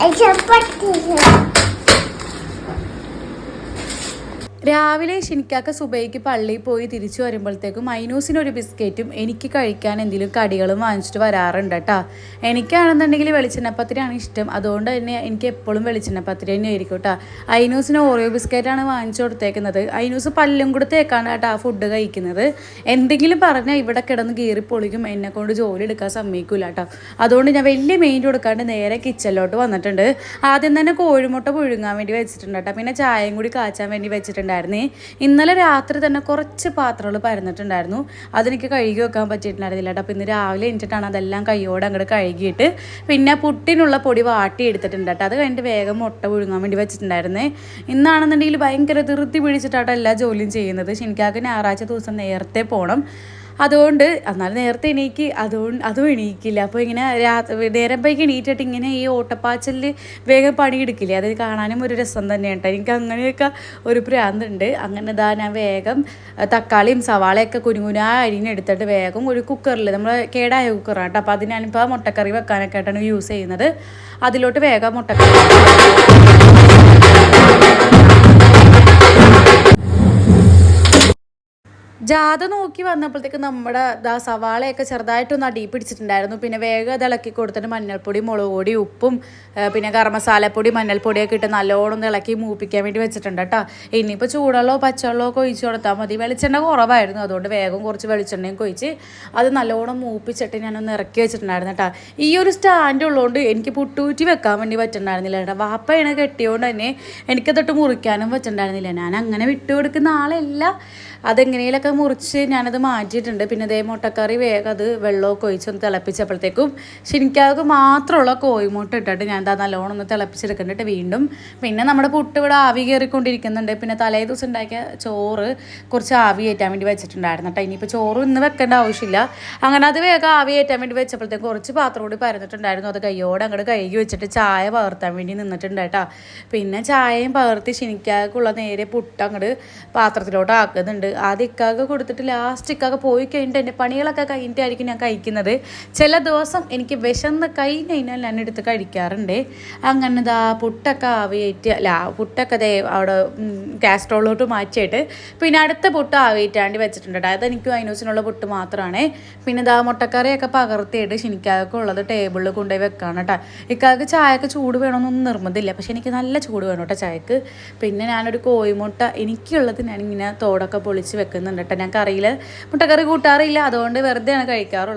I just practice. രാവിലെ ഷിനിക്കാക്ക സുബൈക്ക് പള്ളിയിൽ പോയി തിരിച്ചു വരുമ്പോഴത്തേക്കും മൈനൂസിന് ഒരു ബിസ്ക്കറ്റും എനിക്ക് കഴിക്കാൻ എന്തെങ്കിലും കടികളും വാങ്ങിച്ചിട്ട് വരാറുണ്ട് കേട്ടോ. എനിക്കാണെന്നുണ്ടെങ്കിൽ വെളിച്ചെണ്ണപ്പത്തിരിയാണ് ഇഷ്ടം. അതുകൊണ്ട് തന്നെ എനിക്ക് എപ്പോഴും വെളിച്ചെണ്ണപ്പത്തിരി തന്നെ ആയിരിക്കും കേട്ടോ. ഐനൂസിന് ഓറിയോ ബിസ്ക്കറ്റാണ് വാങ്ങിച്ചു കൊടുത്തേക്കുന്നത്. ഐനൂസ് പല്ലും കൂടെ തേക്കാണ് കേട്ടോ ആ ഫുഡ് കഴിക്കുന്നത്. എന്തെങ്കിലും പറഞ്ഞാൽ ഇവിടെ കിടന്ന് കീറി പൊളിക്കും. എന്നെ കൊണ്ട് ജോലി എടുക്കാൻ സമ്മതിക്കില്ല കേട്ടോ. അതുകൊണ്ട് ഞാൻ വലിയ മെയിൻ കൊടുക്കാണ്ട് നേരെ കിച്ചണിലോട്ട് വന്നിട്ടുണ്ട്. ആദ്യം തന്നെ കോഴിമുട്ട പുഴുങ്ങാൻ വേണ്ടി വെച്ചിട്ടുണ്ട് കേട്ടോ. പിന്നെ ചായയും കൂടി കാച്ചാൻ വേണ്ടി വെച്ചിട്ടുണ്ടായിരുന്നേ ഇന്നലെ രാത്രി തന്നെ കുറച്ച് പാത്രങ്ങൾ പരന്നിട്ടുണ്ടായിരുന്നു. അതെനിക്ക് കഴുകി വെക്കാൻ പറ്റിയിട്ടുണ്ടായിരുന്നില്ല കേട്ടോ. ഇന്ന് രാവിലെ എണീറ്റിട്ടാണ് അതെല്ലാം കൈയോടെ അങ്ങോട്ട് കഴുകിയിട്ട് പിന്നെ പുട്ടിനുള്ള പൊടി വാട്ടി എടുത്തിട്ടുണ്ട് കേട്ടോ. അത് കഴിഞ്ഞിട്ട് വേഗം മുട്ട പുഴുങ്ങാൻ വേണ്ടി വെച്ചിട്ടുണ്ടായിരുന്നേ. ഇന്നാണെന്നുണ്ടെങ്കിൽ ഭയങ്കര ധൃതി പിടിച്ചിട്ടാണ് എല്ലാ ജോലിയും ചെയ്യുന്നത്. ശനിക്കാക്ക് ഞായറാഴ്ച ദിവസം നേരത്തെ പോകണം അതുകൊണ്ട് എന്നാൽ നേരത്തെ എണീക്ക് അതുകൊണ്ട് അതും എണീക്കില്ല. അപ്പോൾ ഇങ്ങനെ രാത്രി നേരം പൈക്ക് എണീറ്റിട്ട് ഇങ്ങനെ ഈ ഓട്ടപ്പാച്ചലിൽ വേഗം പണിയെടുക്കില്ലേ? അത് കാണാനും ഒരു രസം തന്നെയാണ് കേട്ടോ എനിക്ക് അങ്ങനെയൊക്കെ ഒരു പ്രാന്തുണ്ട്. അങ്ങനെ ഇതാ ഞാൻ വേഗം തക്കാളിയും സവാളയൊക്കെ കുനുകുനാ അരിഞ്ഞെടുത്തിട്ട് വേഗം ഒരു കുക്കറിൽ നമ്മൾ കേടായ കുക്കറാണ് കേട്ടോ അപ്പോൾ അത് ഞാനിപ്പോൾ മുട്ടക്കറി വെക്കാനൊക്കെ ആയിട്ടാണ് യൂസ് ചെയ്യുന്നത്. അതിലോട്ട് വേഗം മുട്ടക്കറി ജാഥ നോക്കി വന്നപ്പോഴത്തേക്ക് നമ്മുടെ ദാ സവാളയൊക്കെ ചെറുതായിട്ടൊന്ന് അടി പിടിച്ചിട്ടുണ്ടായിരുന്നു. പിന്നെ വേഗം അത് ഇളക്കി കൊടുത്തിട്ട് മഞ്ഞൾപ്പൊടി മുളക് പൊടി ഉപ്പും പിന്നെ ഗരം മസാലപ്പൊടി മഞ്ഞൾപ്പൊടിയൊക്കെ ഇട്ട് നല്ലോണം ഇളക്കി മൂപ്പിക്കാൻ വേണ്ടി വെച്ചിട്ടുണ്ട് കേട്ടോ. ഇനിയിപ്പോൾ ചൂടുള്ളോ പച്ചവെള്ളമോ ഒക്കെ കൊടുത്താൽ മതി. വെളിച്ചെണ്ണ കുറവായിരുന്നു. അതുകൊണ്ട് വേഗം കുറച്ച് വെളിച്ചെണ്ണയും കൊഴിച്ച് അത് നല്ലോണം മൂപ്പിച്ചിട്ട് ഞാനൊന്ന് ഇറക്കി വെച്ചിട്ടുണ്ടായിരുന്നു കേട്ടോ. ഈ ഒരു സ്റ്റാൻഡ് ഉള്ളതുകൊണ്ട് എനിക്ക് പുട്ടൂറ്റി വെക്കാൻ വേണ്ടി പറ്റുന്നുണ്ടായിരുന്നില്ല കേട്ടോ. വാപ്പയാണ് കെട്ടിയോണ്ട് തന്നെ എനിക്കതൊട്ട് മുറിക്കാനും പറ്റുന്നുണ്ടായിരുന്നില്ല. ഞാൻ അങ്ങനെ വിട്ടുകൊടുക്കുന്ന ആളല്ല. അതെങ്ങനെയൊക്കെ മുറിച്ച് ഞാനത് മാറ്റിയിട്ടുണ്ട്. പിന്നെ അതേ മുട്ടക്കറി വേഗം അത് വെള്ളമൊക്കെ ഒഴിച്ചൊന്ന് തിളപ്പിച്ചപ്പോഴത്തേക്കും ശരിക്കാകെ മാത്രമുള്ള കോഴിമുട്ട ഇട്ടിട്ട് ഞാൻ എന്താ നല്ലോണം ഒന്ന് തിളപ്പിച്ചെടുക്കുന്നുണ്ട് വീണ്ടും. പിന്നെ നമ്മുടെ പുട്ട് ഇവിടെ ആവി കയറിക്കൊണ്ടിരിക്കുന്നുണ്ട്. പിന്നെ തലേ ദിവസം ഉണ്ടാക്കിയ ചോറ് കുറച്ച് ആവി കയറ്റാൻ വേണ്ടി വെച്ചിട്ടുണ്ടായിരുന്നു കേട്ടോ ഇനിയിപ്പോൾ ചോറ് ഇന്ന് വെക്കേണ്ട ആവശ്യമില്ല. അങ്ങനെ അത് വേഗം ആവി കയറ്റാൻ വേണ്ടി വെച്ചപ്പോഴത്തേക്കും കുറച്ച് പാത്രം കൂടി പരന്നിട്ടുണ്ടായിരുന്നു. അത് കയ്യോടെ അങ്ങോട്ട് കഴുകി വെച്ചിട്ട് ചായ പകർത്താൻ വേണ്ടി നിന്നിട്ടുണ്ട് കേട്ടോ പിന്നെ ചായയും പകർത്തി ശനിക്കാക്കുള്ള നേരെ പുട്ട് അങ്ങോട്ട് പാത്രത്തിലോട്ട് ആക്കുന്നുണ്ട്. ആദ്യം ഇക്കാക്ക് കൊടുത്തിട്ട് ലാസ്റ്റ് ഇക്കാക്ക് പോയി കഴിഞ്ഞിട്ട് എന്റെ പണികളൊക്കെ കഴിഞ്ഞിട്ടായിരിക്കും ഞാൻ കഴിക്കുന്നത്. ചില ദിവസം എനിക്ക് വിശന്ന് കഴിഞ്ഞ് കഴിഞ്ഞാൽ ഞാൻ എടുത്ത് കഴിക്കാറുണ്ട്. അങ്ങനെ ദാ പുട്ടൊക്കെ ആവിയേറ്റ് അല്ല പുട്ടൊക്കെ ദേ അവിടെ കാസ്ട്രോളിലോട്ട് മാറ്റിയിട്ട് പിന്നെ അടുത്ത പുട്ട് ആവിയേറ്റാണ്ട് വെച്ചിട്ടുണ്ട് അതായത് എനിക്ക് അതിനുസിനുള്ള പുട്ട് മാത്രമാണ് പിന്നെ ദാ മുട്ടക്കറിയൊക്കെ പകർത്തിയിട്ട് ശനിക്കാക്ക് ഉള്ളത് ടേബിളിൽ കൊണ്ടുപോയി വെക്കാണ് കേട്ടോ. ഇക്കാക്ക് ചായക്ക് ചൂട് വേണമെന്നൊന്നും നിർബന്ധമില്ല പക്ഷെ എനിക്ക് നല്ല ചൂട് വേണം കേട്ടോ ചായക്ക്. പിന്നെ ഞാനൊരു കോഴിമുട്ട എനിക്കുള്ളത് ഞാനിങ്ങനെ തോടൊക്കെ പൊളിച്ച് വെക്കുന്നുണ്ട് കേട്ടോ. ഞാൻ കറിയിൽ മുട്ടക്കറി കൂട്ടാറില്ല. അതുകൊണ്ട് വെറുതെയാണ് കഴിക്കാറുള്ളത്.